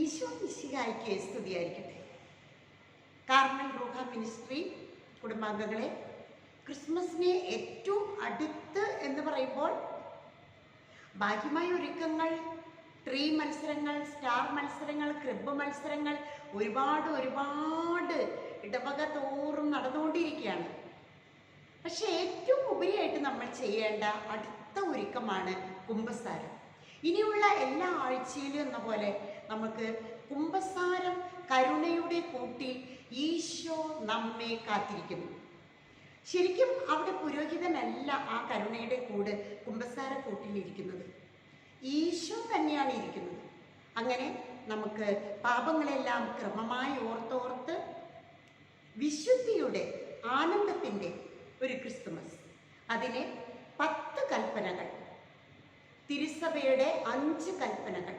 ഈശോ മിശിഹായ്ക്ക് സ്തുതിയായിരിക്കട്ടെ. കാർമൽ റൂഹ മിനിസ്ട്രി കുടുംബാംഗങ്ങളെ ക്രിസ്മസിനെ ഏറ്റവും അടുത്ത് എന്ന് പറയുമ്പോൾ ബാഹ്യമായ ഒരുക്കങ്ങൾ ട്രീ മത്സരങ്ങൾ സ്റ്റാർ മത്സരങ്ങൾ ക്രിബ് മത്സരങ്ങൾ ഒരുപാട് ഒരുപാട് ഇടവക തോറും നടന്നുകൊണ്ടിരിക്കുകയാണ്. പക്ഷെ ഏറ്റവും ഉപരിയായിട്ട് നമ്മൾ ചെയ്യേണ്ട അടുത്ത ഒരുക്കമാണ് കുംഭസാരം. ഇനിയുള്ള എല്ലാ ആഴ്ചയിലും എന്ന പോലെ നമുക്ക് കുംഭസാരം കരുണയുടെ കൂട്ടിൽ ഈശോ നമ്മെ കാത്തിരിക്കുന്നു. ശരിക്കും അവിടെ പുരോഹിതനല്ല ആ കരുണയുടെ കൂട് കുംഭസാര കൂട്ടിലിരിക്കുന്നത് ഈശോ തന്നെയാണ് ഇരിക്കുന്നത്. അങ്ങനെ നമുക്ക് പാപങ്ങളെല്ലാം ക്രമമായി ഓർത്തോർത്ത് വിശുദ്ധിയുടെ ആനന്ദത്തിന്റെ ഒരു ക്രിസ്തുമസ്. അതിനെ പത്ത് കൽപ്പനകൾ. തിരുസഭയുടെ അഞ്ച് കൽപ്പനകൾ.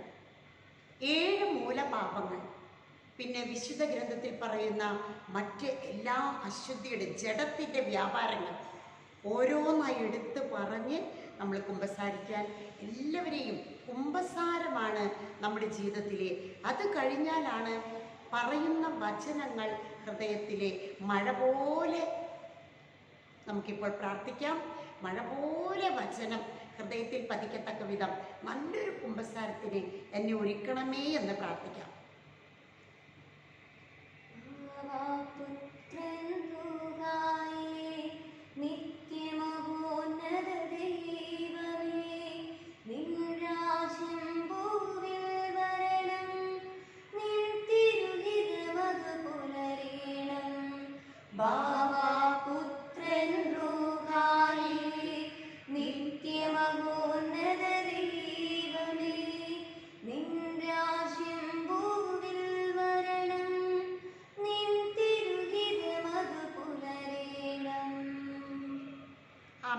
ഏഴ് മൂലപാപങ്ങൾ. പിന്നെ വിശുദ്ധ ഗ്രന്ഥത്തിൽ പറയുന്ന മറ്റ് എല്ലാ അശുദ്ധിയുടെ ജഡത്തിന്റെ വ്യാപാരങ്ങൾ. ഓരോന്നായി എടുത്ത് പറഞ്ഞ് നമ്മൾ കുമ്പസാരിക്കാൻ എല്ലാവരെയും കുമ്പസാരമാണ് നമ്മുടെ ജീവിതത്തിലെ. അത് കഴിഞ്ഞാലാണ് പറയുന്ന വചനങ്ങൾ ഹൃദയത്തിലെ മഴ പോലെ നമുക്കിപ്പോൾ പ്രാർത്ഥിക്കാം. മഴ പോലെ വചനം ഹൃദയത്തിൽ പതിക്കത്തക്ക വിധം നല്ലൊരു കുമ്പസാരത്തിന് എന്നെ ഒരുക്കണമേ എന്ന് പ്രാർത്ഥിക്കാം.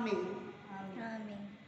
Amém. Amém. Amém.